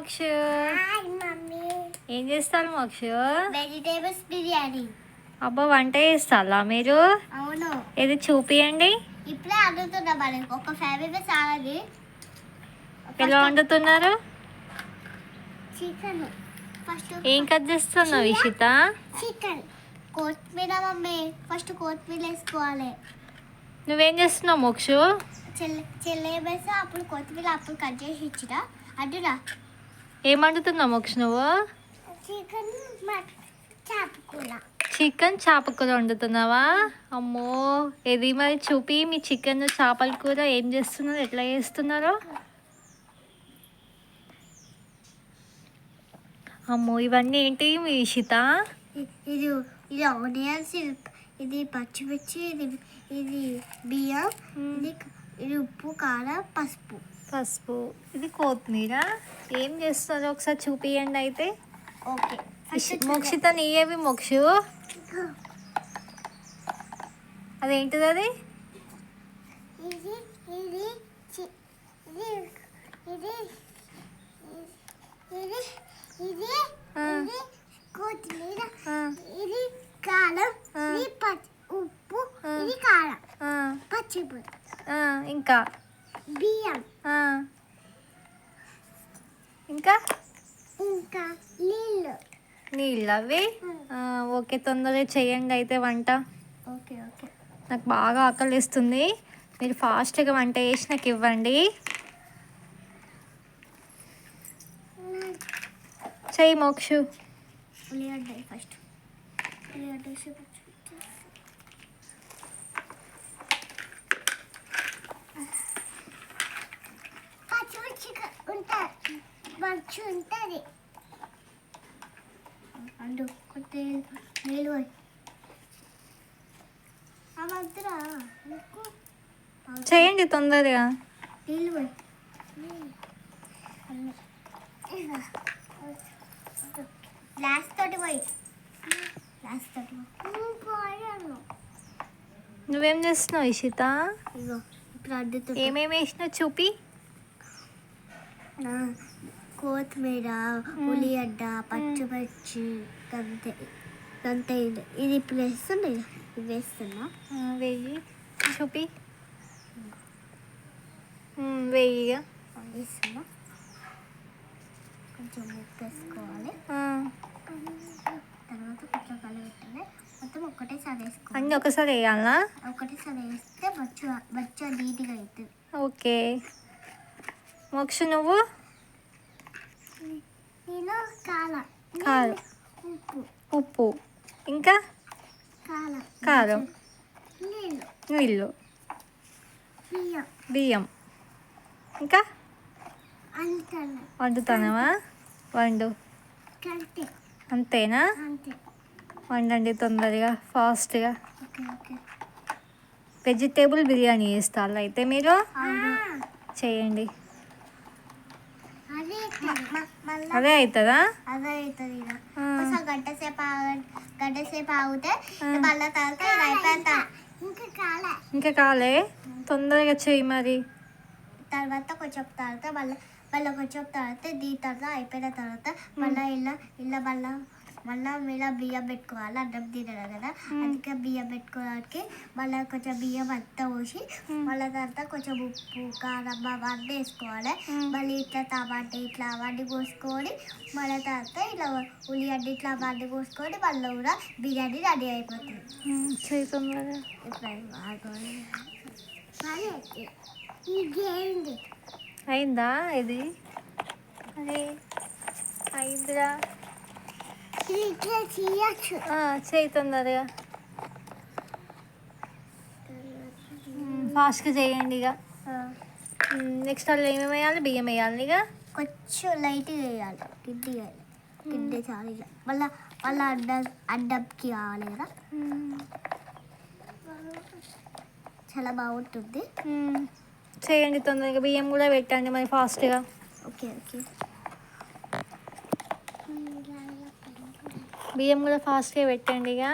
మోక్ష. ఏం చేస్తారు మోక్ష? వెజిటేబుల్స్ బిర్యానీ. అబ్బా వంట చేస్తారా మీరు? అవును. ఇది చూపియండి. ఇప్పుడే అడుగుతున్నా మరి ఒక ఫైవ్ మెంబర్స్ చాలది. ఎలా వండుతున్నారు? చికెన్. ఫస్ట్ ఏం కట్ చేస్తున్నావు ఇషిత? చికెన్. కొత్తిమీర మమ్మీ. ఫస్ట్ కొత్తిమీర వేసుకోవాలి. నువ్వేం చేస్తున్నావు మోక్షు? చెల్లె చెల్లె వేసి అప్పుడు కొత్తిమీర అప్పుడు కట్ చేసి ఇచ్చిన అడ్డురా ఏం వండుతున్నావు మోక్ష నువ్వు? చికెన్ చేప కూర వండుతున్నావా? అమ్మో ఇది మరి చూపి మీ చికెన్ చేపల కూర ఏం చేస్తున్నారు ఎట్లా చేస్తున్నారో? అమ్మో ఇవన్నీ ఏంటి మీ ఇషిత? ఇది ఇది ఆనియన్స్ ఇది ఇది పచ్చిమిర్చి ఇది ఇది బియ్యం ఇది ఇది ఉప్పు కారం పసుపు. పసుపు. ఇది కొత్తిమీర? ఏం చేస్తారో ఒకసారి చూపియండి అయితే. ఓకే. మోక్షిత నీయేవి మోక్షు. అదేంటిది అది? ఇది కారం ఉప్పు. ఇది కారం ఇంకా? బియ్యం. ఇంకా? ఇంకా నీళ్ళు. నీళ్ళు అవి ఓకే తొందరగా చేయండి అయితే వంట. Okay okay. నాకు బాగా ఆకలిస్తుంది. మీరు ఫాస్ట్గా వంట చేసి నాకు ఇవ్వండి. చెయ్యి మోక్షు. ఫస్ట్. ఉంటుంది మంచి అండు నీళ్ళు చేయండి తొందరగా. నీళ్ళు పోయి. గ్లాస్ తోటి పోయి. గ్లాస్ తోటి పోయాను. నువ్వేం చేస్తున్నావు ఇషిత? ఇగో ఇప్పుడు అడ్డుతుంది ఏమేమి వేసినావు చూపి. కొత్తిమీర ఉల్లిగడ్డ పచ్చిమిర్చి గంతే గంతే ఇది. ఇది ఇప్పుడు వేస్తుండే ఇది వేస్తున్నా వెయ్యి చూపి. వెయ్యి. వేస్తున్నా కొంచెం ఉప్పు వేసుకోవాలి. తర్వాత కొంచెం కలబెట్టాలి మొత్తం ఒక్కటేసారి వేసుకోవాలి. అన్నీ ఒకసారి వేయాలా? ఒకటేసారి వేస్తే బొచ్చు బొచ్చు నీట్గా అవుతుంది ఓకే. మోక్ష నువ్వు? కారం. ఉప్పు. ఇంకా? కారం. నీళ్ళు. బియ్యం. ఇంకా? వండుతానవా? వండు. అంతేనా? అంతే. వండండి తొందరగా ఫాస్ట్గా. వెజిటేబుల్ బిర్యానీ చేస్తారు అయితే మీరు? చేయండి. అదే అవుతుందా అదే అవుతుంది గంట సేపు గంట సేపు ఆగితే. మళ్ళీ తర్వాత ఇది అయిపోయింది ఇంకా కాలే. ఇంకా కాలే? తొందరగా చెయ్యి మరి. తర్వాత కొంచెం తర్వాత మళ్ళీ మళ్ళీ కొంచెం తర్వాత దీని తర్వాత అయిపోయిన తర్వాత మళ్ళీ ఇలా ఇలా మళ్ళీ మళ్ళీ మీద బియ్యం పెట్టుకోవాలి అన్నం తినడం కదా. అందుకే బియ్యం పెట్టుకోవడానికి మళ్ళీ కొంచెం బియ్యం అంతా పోసి మళ్ళీ తర్వాత కొంచెం ఉప్పు కారం అవన్నీ వేసుకోవాలి. మళ్ళీ ఇట్లా టమాటా ఇట్లా అవన్నీ పోసుకొని మళ్ళీ తర్వాత ఇలా ఉల్లిగడ్డ ఇట్లా అవన్నీ పోసుకొని మళ్ళీ కూడా బిర్యానీ రెడీ అయిపోతుంది. అయిందా ఇది? అదే అయిందిరా. ఇట్లా చేయచ్చు ఆ, చెయ్యి తొందరగా ఫాస్ట్గా చేయండి ఇక నెక్స్ట్ వాళ్ళు ఏమేమి వేయాలి బియ్యం వేయాలి ఇక కొంచెం లైట్ వేయాలి గిడ్డి వేయాలి గిడ్డి చాలు ఇలా మళ్ళీ మళ్ళీ అడ్డ అడ్డంకి కావాలి కదా చాలా బాగుంటుంది. చేయండి తొందరగా బియ్యం కూడా పెట్టండి మరి ఫాస్ట్గా ఓకే ఓకే బియ్యం కూడా ఫాస్ట్గా పెట్టండి ఇక.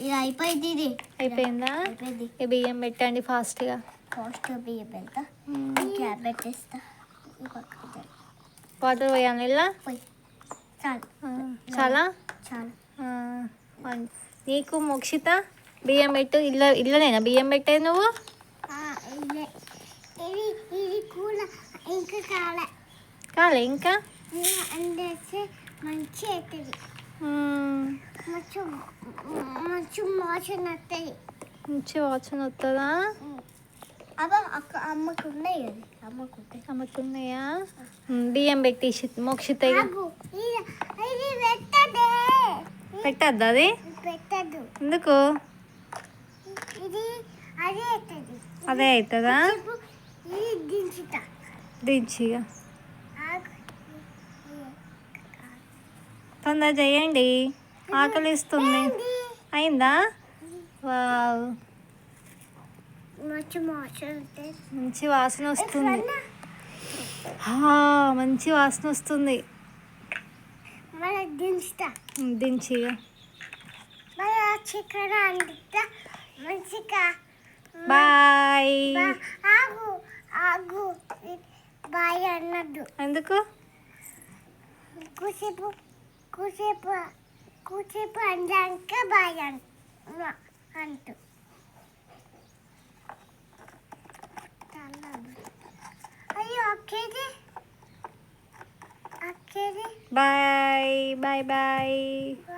ఇది అయిపోయింది ఇది. అయిపోయిందా? ఈ బియ్యం పెట్టండి ఫాస్ట్గా. ఫాస్ట్ బియ్యం పెడతా. క్యాబ్ పెట్టేస్తా. వాటర్ పోయాను ఇలా చాలు. చాలా? నీకు మోక్షిత బియ్యం పెట్టు. ఇల్ల ఇల్లనేనా? బియ్యం పెట్టేది నువ్వు? కూల ఇంకా? అందేస్తే మంచి అవుతుంది. మంచి మంచి మోషన్ వస్తుంది మంచి వాసన వస్తుందా అబ్బా అక్క అమ్మకు ఉన్నాయి అది. అమ్మకు అమ్ముతున్నాయా మ్మ్, బియ్యం పెట్టేసి మోక్షిత పెట్టద్దా అది? పెట్టదు. ఎందుకు? ఇది అదే అవుతుంది అదే అవుతుందా దించిగా తొందర చేయండి. ఆకలిస్తుంది? అయిందా? వావ్. మంచి వాసన వస్తుంది. మంచి వాసన వస్తుంది. మంచిగా. బాయ్. బాయ్ అన్నద్దు ఎందుకు? కూసేపు కూసేపు కూసేపు అందాక బాయ్ అంట అంటూ అయ్యో అక్కేది అక్కేది బాయ్ బాయ్ బాయ్ బాయ్